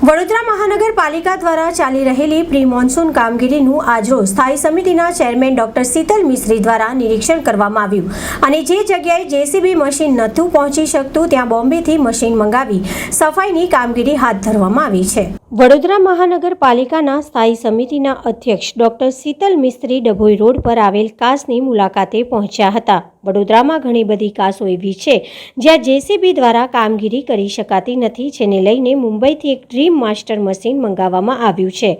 વડોદરા મહાનગરપાલિકા દ્વારા ચાલી રહેલી પ્રી મોન્સૂન કામગીરીનું આજરોજ સ્થાયી સમિતિના ચેરમેન ડોક્ટર શીતલ મિશ્રી દ્વારા નિરીક્ષણ કરવામાં આવ્યું અને જે જગ્યાએ જેસીબી મશીન નહોતું પહોંચી શકતું, ત્યાં બોમ્બેથી મશીન મંગાવી સફાઈની કામગીરી હાથ ધરવામાં આવી છે. વડોદરા મહાનગરપાલિકાના સ્થાયી સમિતિના અધ્યક્ષ ડોક્ટર શીતલ મિસ્ત્રી ડભોઈ રોડ પર આવેલ કાસની મુલાકાતે પહોંચ્યા હતા. વડોદરામાં ઘણી બધી કાસો એવી છે, જ્યાં જેસીબી દ્વારા કામગીરી કરી શકાતી નથી, જેને લઈને મુંબઈથી એક ડ્રીમ માસ્ટર મશીન મંગાવવામાં આવ્યું છે.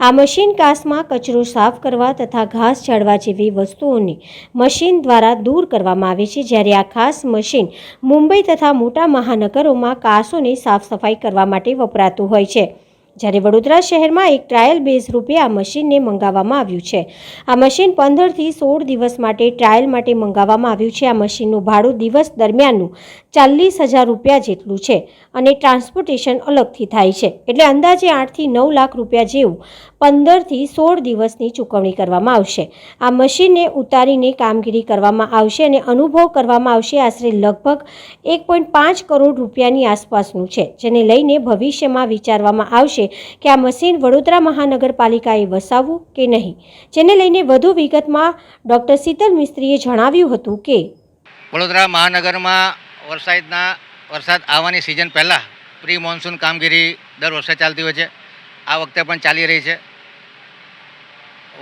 આ મશીન કાસમાં કચરો સાફ કરવા તથા ઘાસ ઝાડવા જેવી વસ્તુઓને મશીન દ્વારા દૂર કરવામાં આવે છે, જ્યારે આ ખાસ મશીન મુંબઈ તથા મોટા મહાનગરોમાં કાસોની સાફ સફાઈ કરવા માટે વપરાતું હોય છે. જ્યારે વડોદરા શહેરમાં એક ટ્રાયલ બેઝ રૂપે આ મશીનને મંગાવવામાં આવ્યું છે. આ મશીન પંદરથી સોળ દિવસ માટે ટ્રાયલ માટે મંગાવવામાં આવ્યું છે. આ મશીનનું ભાડું દિવસ દરમિયાનનું ચાલીસ હજાર રૂપિયા જેટલું છે અને ટ્રાન્સપોર્ટેશન અલગથી થાય છે. એટલે અંદાજે આઠથી નવ લાખ રૂપિયા જેવું પંદરથી સોળ દિવસની ચૂકવણી કરવામાં આવશે. આ મશીનને ઉતારીને કામગીરી કરવામાં આવશે અને અનુભવ કરવામાં આવશે. આશરે લગભગ એક પોઈન્ટ પાંચ કરોડ રૂપિયાની આસપાસનું છે, જેને લઈને ભવિષ્યમાં વિચારવામાં આવશે કે આ મશીન વડોદરા મહાનગરપાલિકાએ વસાવવું કે નહીં? જેને લઈને વધુ વિગતમાં ડૉક્ટર શીતલ મિસ્ત્રીએ જણાવ્યું હતું કે વડોદરા મહાનગરમાં વરસાદના વરસાદ આવવાની સિઝન પહેલાં પ્રી મોન્સૂન કામગીરી દર વર્ષે ચાલતી હોય છે. આ વખતે પણ ચાલી રહી છે.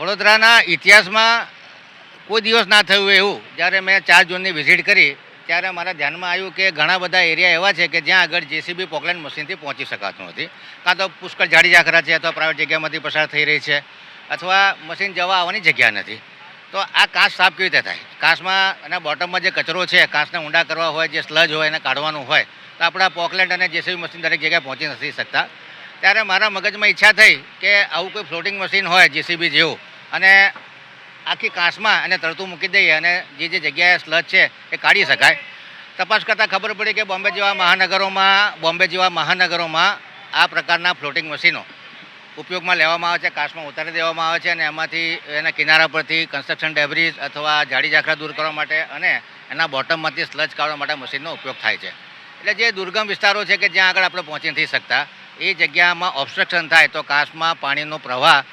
વડોદરાના ઇતિહાસમાં કોઈ દિવસ ના થયું એવું. જ્યારે મેં ચાર જૂનની વિઝિટ કરી ત્યારે મારા ધ્યાનમાં આવ્યું કે ઘણા બધા એરિયા એવા છે કે જ્યાં આગળ જેસીબી પોકલેન્ડ મશીનથી પહોંચી શકાતું નથી. કાં તો પુષ્કળ જાડી ઝાખરા છે અથવા પ્રાઇવેટ જગ્યામાંથી પસાર થઈ રહી છે અથવા મશીન જવા આવવાની જગ્યા નથી. તો આ કાંસ સાફ કેવી રીતે થાય? કાંસમાં અને બોટમમાં જે કચરો છે કાંસને ઊંડા કરવા હોય, જે સ્લજ હોય, એને કાઢવાનું હોય, તો આપણા પોકલેન્ડ અને જેસીબી મશીન દરેક જગ્યાએ પહોંચી નથી શકતા. ત્યારે મારા મગજમાં ઈચ્છા થઈ કે આવું કોઈ ફ્લોટિંગ મશીન હોય, જેસીબી જેવું. અને આખી કાંસમાં એને તરતું મૂકી દઈએ અને જે જે જગ્યાએ સ્લજ છે એ કાઢી શકાય. તપાસ કરતાં ખબર પડી કે બોમ્બે જેવા મહાનગરોમાં, બોમ્બે જેવા મહાનગરોમાં આ પ્રકારના ફ્લોટિંગ મશીનો ઉપયોગમાં લેવામાં આવે છે કાચમાં ઉતારી દેવામાં આવે છે અને એમાંથી એના કિનારા પરથી કન્સ્ટ્રક્શન ડેબ્રીઝ અથવા જાડી ઝાખરા દૂર કરવા માટે અને એના બોટમમાંથી સ્લજ કાઢવા માટે મશીનનો ઉપયોગ થાય છે. એટલે જે દુર્ગમ વિસ્તારો છે કે જ્યાં આગળ આપણે પહોંચી નથી શકતા, એ જગ્યામાં ઓબ્સ્ટ્રક્શન થાય તો કાચમાં પાણીનો પ્રવાહ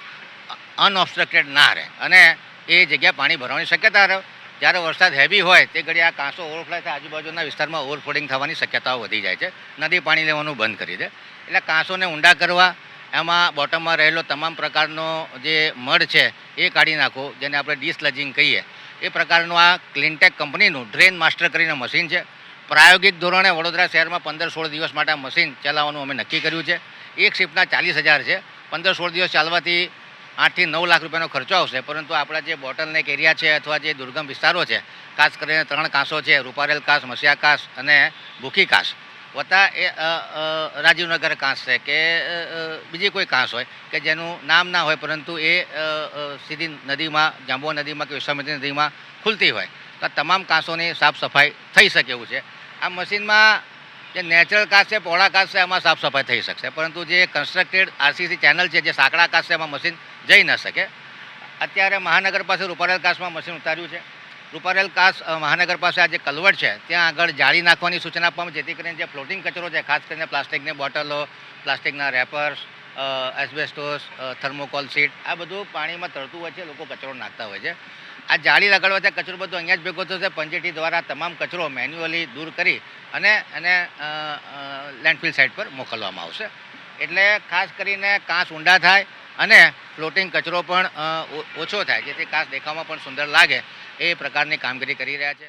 અનઓબ્સ્ટ્રક્ટેડ ના રહે. અને એ જગ્યા પાણી ભરવાની શક્યતા રહે. જ્યારે વરસાદ હેવી હોય, તે ઘડી આ કાંસો ઓવરફ્લો થાય, આજુબાજુના વિસ્તારમાં ઓવરફ્લોડિંગ થવાની શક્યતાઓ વધી જાય છે. નદી પાણી લેવાનું બંધ કરી દે. એટલે કાંસોને ઊંડા કરવા, એમાં બોટમમાં રહેલો તમામ પ્રકારનો જે મડ છે, એ કાઢી નાખો, જેને આપણે ડિસલજિંગ કહીએ. એ પ્રકારનું આ ક્લિનટેક કંપનીનું ડ્રેન માસ્ટર કરીને મશીન છે. પ્રાયોગિક ધોરણે વડોદરા શહેરમાં પંદર સોળ દિવસ માટે મશીન ચલાવવાનું અમે નક્કી કર્યું છે. એક શિફ્ટના ચાલીસ હજાર છે. પંદર સોળ દિવસ ચાલવાથી આઠથી નવ લાખ રૂપિયાનો ખર્ચો આવશે, પરંતુ આપણા જે બોટલનેક એરિયા છે અથવા જે દુર્ગમ વિસ્તારો છે, ખાસ કરીને ત્રણ કાંસો છે, રૂપારેલ કાંસ મસિયા કાંસ અને ભૂખી કાંસ, વત્તા એ રાજીવનગર કાંસ છે કે બીજી કોઈ કાંસ હોય કે જેનું નામ ના હોય પરંતુ એ સીધી નદીમાં જાંબુઆ નદીમાં કે વિશ્વામિત્રી નદીમાં ખુલતી હોય. તો તમામ કાંસોની સાફ સફાઈ થઈ શકે એવું છે. આ મશીનમાં જે નેચરલ કાચ છે, પહોળા કાચ છે એમાં સાફ સફાઈ થઈ શકશે. પરંતુ જે કન્સ્ટ્રક્ટેડ આરસીસી ચેનલ છે, જે સાંકડા કાચ છે, એમાં મશીન જઈ ન શકે. અત્યારે મહાનગર પાસે રૂપારેલ કાસમાં મશીન ઉતાર્યું છે. રૂપારેલ કાસ મહાનગર પાસે આ જે કલવટ છે, ત્યાં આગળ જાળી નાખવાની સૂચના આપવામાં જેથી કરીને જે ફ્લોટિંગ કચરો છે, ખાસ કરીને પ્લાસ્ટિકની બોટલો, પ્લાસ્ટિકના રેપર્સ એસ્બેસ્ટોસ થર્મોકોલ સીટ, આ બધું પાણીમાં તરતું હોય છે, લોકો કચરો નાખતા હોય છે. આ જાળી લગાડવાથી કચરો બધો અહીંયા જ ભેગો થશે. પંચેટી દ્વારા તમામ કચરો મેન્યુઅલી દૂર કરી અને એને લેન્ડફિલ સાઇટ પર મોકલવામાં આવશે. એટલે ખાસ કરીને કાંસ ઊંડા થાય અને ફ્લોટિંગ કચરો પણ ઓછો થાય, જેથી કાચ દેખાવમાં પણ સુંદર લાગે, એ પ્રકારની કામગીરી કરી રહ્યા છે.